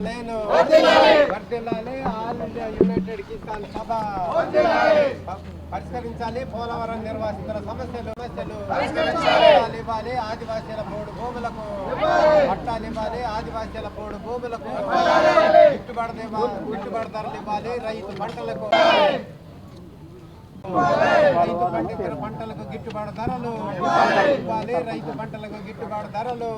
నేను వర్ధిల్లాలి all India United Kisan సభ ప- పరిష్కరించాలి. పోలవరం నిర్వాసితుల సమస్యలు సమస్యలు ఇవ్వాలి. ఆదివాసీల పోడు భూములకు పట్టాలు ఇవ్వాలి. ఆదివాసీల పోడు భూములకు గిట్టుబాటు ఇవ్వ- గిట్టుబాటు ధరలు ఇవ్వాలి. రైతు పంటలకు రైతు పండించిన పంటలకు గిట్టుబాటు ధరలు ఇవ్వాలి రైతు పంటలకు గిట్టుబాటు ధరలు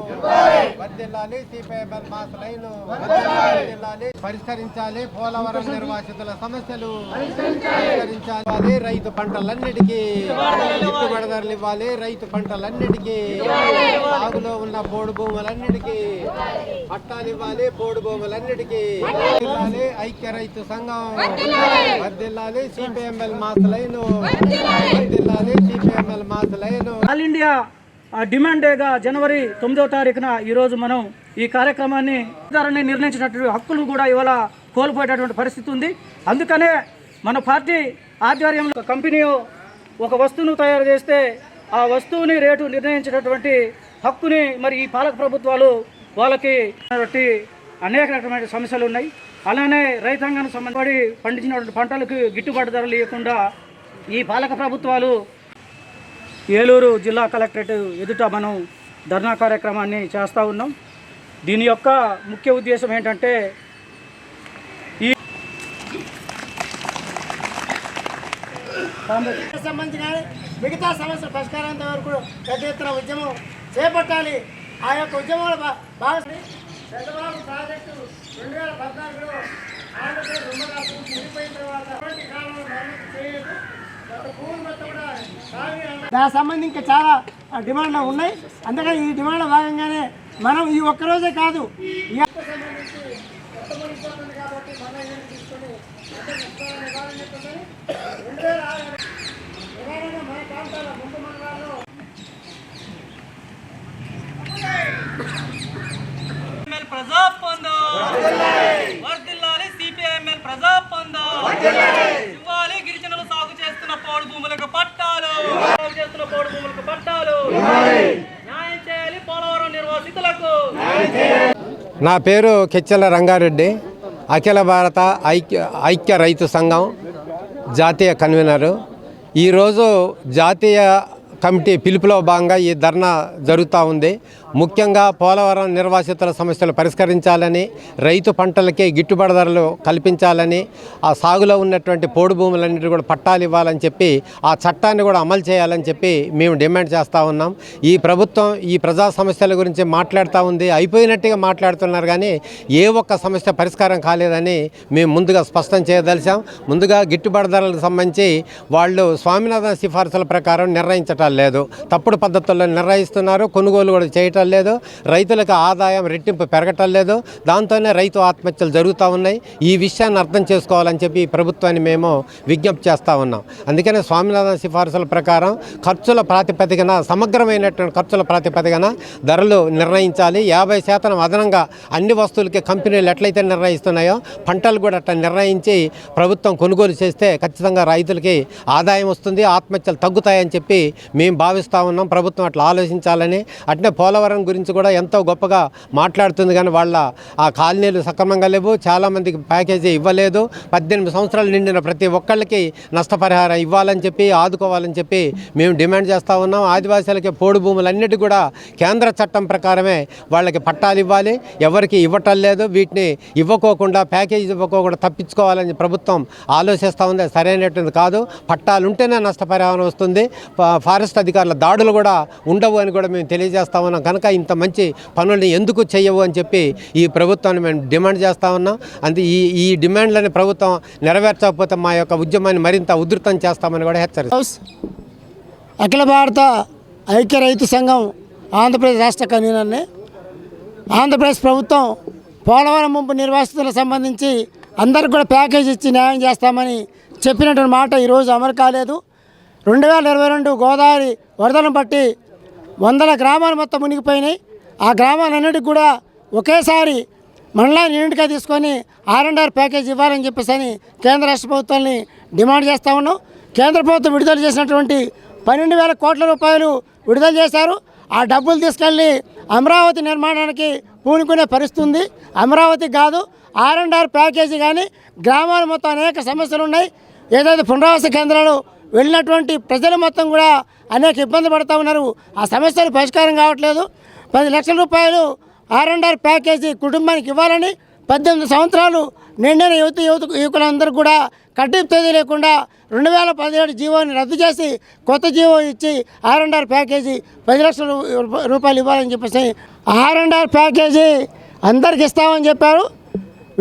వర్దిల్లాలి సిపిఎంఎల్ మాస్ లైన్ వర్దిల్లాలి పరిష్కరించాలి పోలవరం నిర్వాసితుల సమస్యలు పరిష్కరించాలి రైతు పంటలన్నిటికీ గిట్టుబాటు ధరలు ఇవ్వాలి రైతు పంటలన్నిటికీ సాగులో ఉన్న పోడు భూములన్నిటికీ పట్టాలు ఇవ్వాలి పోడు భూములన్నిటికీ ఐక్య రైతు సంఘం వర్దిల్లాలి CPIML mass line all India demand డేగా జనవరి తొమ్మిదవ తారీఖున ఈరోజు మనం ఈ కార్యక్రమాన్ని ధరని నిర్ణయించినటువంటి హక్కులు కూడా ఇవాళ కోల్పోయేటటువంటి పరిస్థితి ఉంది. అందుకనే మన పార్టీ ఆధ్వర్యంలో ఒక కంపెనీ ఒక వస్తువును తయారు చేస్తే ఆ వస్తువుని రేటు నిర్ణయించినటువంటి హక్కుని మరి ఈ పాలక ప్రభుత్వాలు వాళ్ళకి అనేక రకమైన సమస్యలు ఉన్నాయి. అలానే రైతాంగానికి సంబంధపడి పండించినటువంటి పంటలకు గిట్టుబాటు ధరలు ఇవ్వకుండా ఈ పాలక ప్రభుత్వాలు ఏలూరు జిల్లా కలెక్టరేట్ ఎదుట మనం ధర్నా కార్యక్రమాన్ని చేస్తూ ఉన్నాం. దీని యొక్క ముఖ్య ఉద్దేశం ఏంటంటే ఈ సంబంధించిన మిగతా సమస్యల పరిష్కారాంత వరకు పెద్ద ఎత్తున ఉద్యమం చేపట్టాలి. ఆ యొక్క ఉద్యమంలో భాగస్వామి పెద్దవాళ్ళు ప్రాజెక్టు రెండు వేల పద్నాలుగులో ఆంధ్రప్రదేశ్ ఉమ్మడి రాష్ట్రం విడిపోయిన తర్వాత కాలంలో మరమ్మతు చేయలేదు. దానికి సంబంధించి ఇంకా చాలా డిమాండ్లు ఉన్నాయి. అందుకని ఈ డిమాండ్ల భాగంగానే మనం ఈ ఒక్కరోజే కాదు కాబట్టి తీసుకొని ఎంత నష్టాల నివారణ చెప్తుందని రెండు వేల ఆరు ప్రధానంగా మన ప్రాంతాల ముందు మండలాల్లో సిపిఎంఎల్ ప్రజా పొందో వర్దిల్లాలి సిపిఎంఎల్ ప్రజా పొందో ఇవ్వాలి గిరిజనులు సాగు చేస్తున్న పోడు భూములకు పట్టాలు సాగు చేస్తున్న పోడు భూములకు పట్టాలు న్యాయం చేయాలి పోలవరం నిర్వాసితులకు నా పేరు కెచ్చెల రంగారెడ్డి. అఖిల భారత ఐక్య ఐక్య రైతు సంఘం జాతీయ కన్వీనరు. ఈరోజు జాతీయ కమిటీ పిలుపులో భాగంగా ఈ ధర్నా జరుగుతూ ఉంది. ముఖ్యంగా పోలవరం నిర్వాసితుల సమస్యలు పరిష్కరించాలని రైతు పంటలకే గిట్టుబాటు ధరలు కల్పించాలని ఆ సాగులో ఉన్నటువంటి పోడు భూములన్నిటి కూడా పట్టాలు ఇవ్వాలని చెప్పి ఆ చట్టాన్ని కూడా అమలు చేయాలని చెప్పి మేము డిమాండ్ చేస్తూ ఉన్నాం. ఈ ప్రభుత్వం ఈ ప్రజా సమస్యల గురించి మాట్లాడుతూ ఉంది. అయిపోయినట్టుగా మాట్లాడుతున్నారు కానీ ఏ ఒక్క సమస్య పరిష్కారం కాలేదని మేము ముందుగా స్పష్టం చేయదలిచాం. ముందుగా గిట్టుబాటు ధరలకు సంబంధించి వాళ్ళు స్వామినాథన్ సిఫార్సుల ప్రకారం నిర్ణయించటం లేదు. తప్పుడు పద్ధతుల్లో నిర్ణయిస్తున్నారు. కొనుగోలు కూడా చేయటం లేదు. రైతులకు ఆదాయం రెట్టింపు పెరగటం లేదు. దాంతోనే రైతు ఆత్మహత్యలు జరుగుతూ ఉన్నాయి. ఈ విషయాన్ని అర్థం చేసుకోవాలని చెప్పి ప్రభుత్వాన్ని మేము విజ్ఞప్తి చేస్తూ ఉన్నాం. అందుకనే స్వామినాథన్ సిఫార్సుల ప్రకారం ఖర్చుల ప్రాతిపదికన సమగ్రమైనటువంటి ఖర్చుల ప్రాతిపదికన ధరలు నిర్ణయించాలి. యాభై శాతం అదనంగా అన్ని వస్తువులకి కంపెనీలు ఎట్లయితే నిర్ణయిస్తున్నాయో పంటలు కూడా అట్లా నిర్ణయించి ప్రభుత్వం కొనుగోలు చేస్తే ఖచ్చితంగా రైతులకి ఆదాయం వస్తుంది ఆత్మహత్యలు తగ్గుతాయని చెప్పి మేము భావిస్తూ ఉన్నాం. ప్రభుత్వం అట్లా ఆలోచించాలని అట్నే పోలవరం గురించి కూడా ఎంతో గొప్పగా మాట్లాడుతుంది కానీ వాళ్ళ ఆ కాలనీలు సక్రమంగా లేవు. చాలామందికి ప్యాకేజీ ఇవ్వలేదు. పద్దెనిమిది సంవత్సరాలు నిండిన ప్రతి ఒక్కళ్ళకి నష్టపరిహారం ఇవ్వాలని చెప్పి ఆదుకోవాలని చెప్పి మేము డిమాండ్ చేస్తూ ఉన్నాం. ఆదివాసీలకి పోడు భూములన్నిటి కూడా కేంద్ర చట్టం ప్రకారమే వాళ్ళకి పట్టాలు ఇవ్వాలి. ఎవరికి ఇవ్వటం లేదు. వీటిని ఇవ్వకోకుండా ప్యాకేజీ ఇవ్వకోకుండా తప్పించుకోవాలని ప్రభుత్వం ఆలోచిస్తూ ఉంది. సరైనటువంటిది కాదు. పట్టాలు ఉంటేనే నష్టపరిహారం వస్తుంది. ఫారెస్ట్ అధికారుల దాడులు కూడా ఉండవు అని కూడా మేము తెలియజేస్తా ఉన్నాం. కనుక ఇంత మంచి పనుల్ని ఎందుకు చేయవు అని చెప్పి ఈ ప్రభుత్వాన్ని మేము డిమాండ్ చేస్తా ఉన్నాం. అంతే ఈ ఈ డిమాండ్లని ప్రభుత్వం నెరవేర్చకపోతే మా యొక్క ఉద్యమాన్ని మరింత ఉధృతం చేస్తామని కూడా హెచ్చరిస్తాం. అఖిల భారత ఐక్య రైతు సంఘం ఆంధ్రప్రదేశ్ రాష్ట్ర కన్వీనర్ని ఆంధ్రప్రదేశ్ ప్రభుత్వం పోలవరం ముంపు నిర్వాసితులకు సంబంధించి అందరికి కూడా ప్యాకేజ్ ఇచ్చి న్యాయం చేస్తామని చెప్పినటువంటి మాట ఈరోజు అమలు కాలేదు. రెండు వేల ఇరవై రెండు గోదావరి వరదలను బట్టి వందల గ్రామాలు మొత్తం మునిగిపోయినాయి. ఆ గ్రామాలన్నిటికి కూడా ఒకేసారి మండలాన్ని యూనిట్గా తీసుకొని ఆర్ అండ్ ఆర్ ప్యాకేజ్ ఇవ్వాలని చెప్పేసి అని కేంద్ర రాష్ట్ర ప్రభుత్వాన్ని డిమాండ్ చేస్తా ఉన్నాం. కేంద్ర ప్రభుత్వం విడుదల చేసినటువంటి పన్నెండు వేల కోట్ల రూపాయలు విడుదల చేశారు. ఆ డబ్బులు తీసుకెళ్ళి అమరావతి నిర్మాణానికి పూనుకునే పరిస్థితుంది అమరావతి కాదు ఆర్ అండ్ ఆర్ ప్యాకేజీ కానీ గ్రామాలు మొత్తం అనేక సమస్యలు ఉన్నాయి. ఏదైతే పునరావాస కేంద్రాలు వెళ్ళినటువంటి ప్రజలు మొత్తం కూడా అనేక ఇబ్బంది పడుతూ ఉన్నారు. ఆ సమస్యలు పరిష్కారం కావట్లేదు. పది లక్షల రూపాయలు ఆర్ అండ్ ఆర్ ప్యాకేజీ కుటుంబానికి ఇవ్వాలని పద్దెనిమిది సంవత్సరాలు నిండిన యువత యువత యువకులందరూ కూడా కట్టింపు తేదీ లేకుండా రెండు వేల పదిహేడు జీవోని రద్దు చేసి కొత్త జీవో ఇచ్చి ఆర్ అండ్ ఆర్ ప్యాకేజీ పది లక్షల రూపాయలు ఇవ్వాలని చెప్పేసి ఆర్ అండ్ ఆర్ ప్యాకేజీ అందరికి ఇస్తామని చెప్పారు.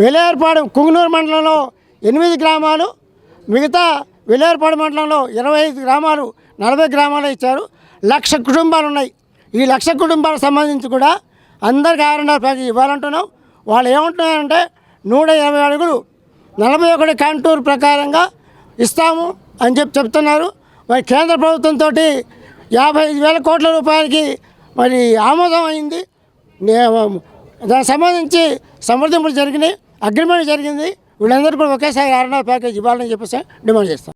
వెలేర్పాడు కుంగనూరు మండలంలో ఎనిమిది గ్రామాలు మిగతా వెలేర్పాడు మండలంలో ఇరవై ఐదు గ్రామాలు నలభై గ్రామాలు ఇచ్చారు. లక్ష కుటుంబాలు ఉన్నాయి ఈ లక్ష కుటుంబాలకు సంబంధించి కూడా అందరికీ ఆర్ ప్యాకేజ్ ప్యాకేజీ ఇవ్వాలంటున్నాం. వాళ్ళు ఏమంటున్నారంటే నూట ఇరవై అడుగులు నలభై ఒకటి కాంటూర్ ప్రకారంగా ఇస్తాము అని చెప్పి చెప్తున్నారు. మరి కేంద్ర ప్రభుత్వంతో యాభై ఐదు వేల కోట్ల రూపాయలకి మరి ఆమోదం అయింది. దానికి సంబంధించి సంప్రదింపులు జరిగినాయి అగ్రిమెంట్ జరిగింది. వీళ్ళందరూ కూడా ఒకేసారి ఆర్ఎన్ఆర్ ప్యాకేజ్ ఇవ్వాలని చెప్పేసి డిమాండ్ చేస్తాం.